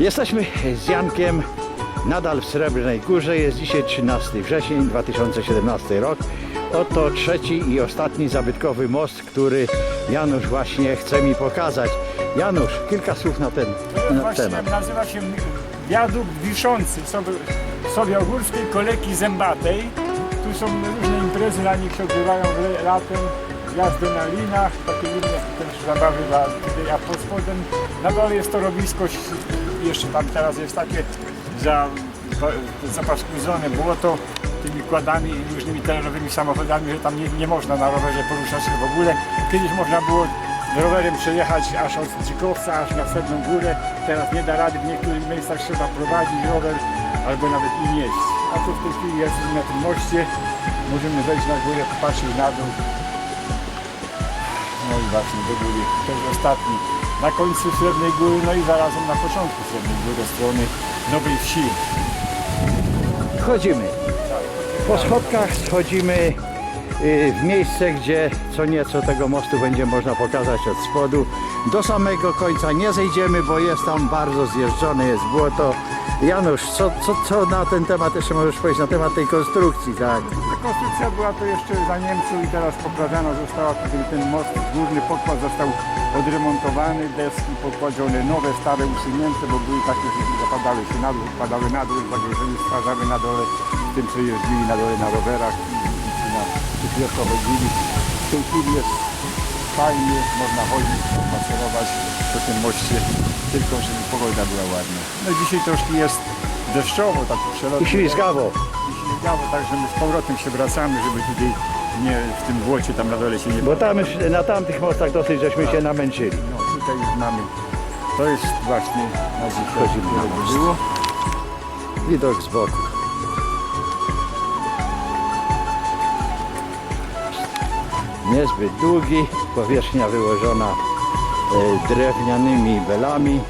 Jesteśmy z Jankiem nadal w Srebrnej Górze. Jest dzisiaj 13 wrzesień 2017 rok. Oto trzeci i ostatni zabytkowy most, który Janusz właśnie chce mi pokazać. Janusz, kilka słów na ten na Właśnie temat. nazywa się wiadukt wiszący sobie, sobie ogórskiej koleki zębatej. Tu są różne imprezy, na nich się odbywają le- latem, jazdy na linach, takie inne też zabawy dla tutaj, a pod spodem na dole jest torowisko, ś- jeszcze tam teraz jest takie za, zapaskuzone błoto tymi kładami i różnymi terenowymi samochodami, że tam nie, nie można na rowerze poruszać się w ogóle. Kiedyś można było rowerem przejechać aż od Dzikowca, aż na wstępną górę. Teraz nie da rady, w niektórych miejscach trzeba prowadzić rower albo nawet i jeść. A tu w tej chwili jesteśmy na tym moście. Możemy wejść na górę, popatrzeć na dół. No i właśnie do góry, to jest ostatni. Na końcu Srebrnej Góry, no i zarazem na początku Srebrnej Góry, strony Nowej Wsi. Wchodzimy. Po schodkach schodzimy y, w miejsce, gdzie co nieco tego mostu będzie można pokazać od spodu. Do samego końca nie zejdziemy, bo jest tam bardzo zjeżdżone, jest błoto. Janusz, co, co, co na ten temat jeszcze możesz powiedzieć, na temat tej konstrukcji, tak? Ta konstrukcja była to jeszcze za Niemców i teraz poprawiana została, kiedy ten most, główny pokład został odremontowany, deski pokładzione, nowe, stare usunięte, bo były takie, że zapadały się na dół, padały na dół, zagrożeni strażały na dole, tym co jeździli na dole na rowerach i, i czy na chodzili. W tej chwili jest fajnie, można chodzić, spacerować po tym moście, tylko żeby pogoda była ładna. No dzisiaj troszkę jest deszczowo, tak przelotnie. I ślizgawo. I ślizgawo, także my z powrotem się wracamy, żeby tutaj nie w tym błocie tam na dole się nie Bo tam już na tamtych mostach dosyć żeśmy się namęczyli. No tutaj już mamy. To jest właśnie na dzisiaj. Wchodzimy na było. Widok z boku. Niezbyt długi, powierzchnia wyłożona e, drewnianymi belami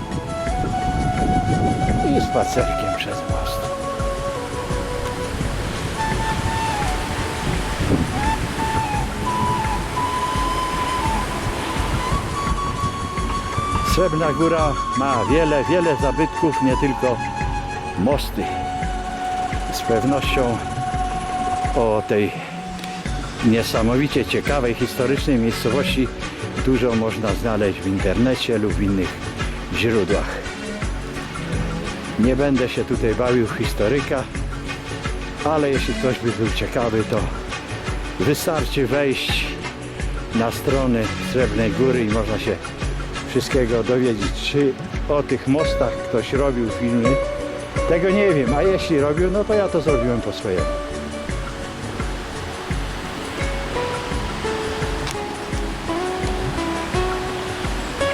i spacerkiem przez most. Srebrna Góra ma wiele, wiele zabytków, nie tylko mosty. Z pewnością o tej niesamowicie ciekawej, historycznej miejscowości dużo można znaleźć w internecie lub w innych źródłach. Nie będę się tutaj bawił historyka, ale jeśli ktoś by był ciekawy, to wystarczy wejść na strony Srebrnej Góry i można się wszystkiego dowiedzieć. Czy o tych mostach ktoś robił filmy? Tego nie wiem, a jeśli robił, no to ja to zrobiłem po swojemu.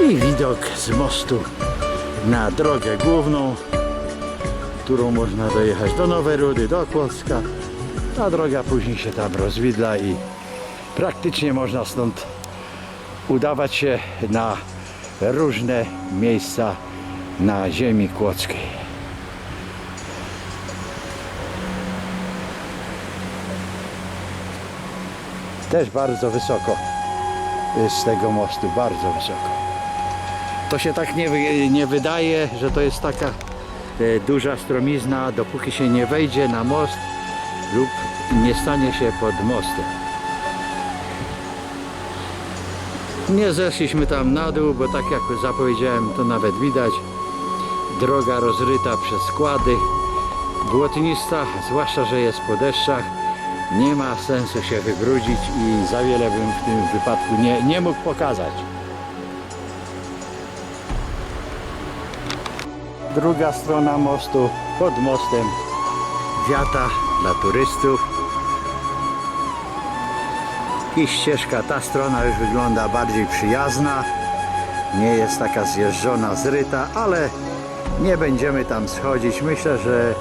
I widok z mostu na drogę główną, którą można dojechać do Nowej Rudy, do Kłodzka. Ta droga później się tam rozwidla i praktycznie można stąd udawać się na różne miejsca na ziemi kłodzkiej. Też bardzo wysoko z tego mostu, bardzo wysoko. To się tak nie, nie wydaje, że to jest taka e, duża stromizna, dopóki się nie wejdzie na most lub nie stanie się pod mostem. Nie zeszliśmy tam na dół, bo tak jak zapowiedziałem, to nawet widać. Droga rozryta przez składy. Błotnista, zwłaszcza, że jest po deszczach. Nie ma sensu się wybrudzić i za wiele bym w tym wypadku nie, nie mógł pokazać. Druga strona mostu, pod mostem wiata dla turystów. I ścieżka, ta strona już wygląda bardziej przyjazna. Nie jest taka zjeżdżona, zryta, ale nie będziemy tam schodzić. Myślę, że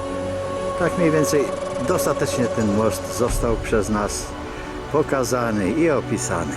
tak mniej więcej dostatecznie ten most został przez nas pokazany i opisany.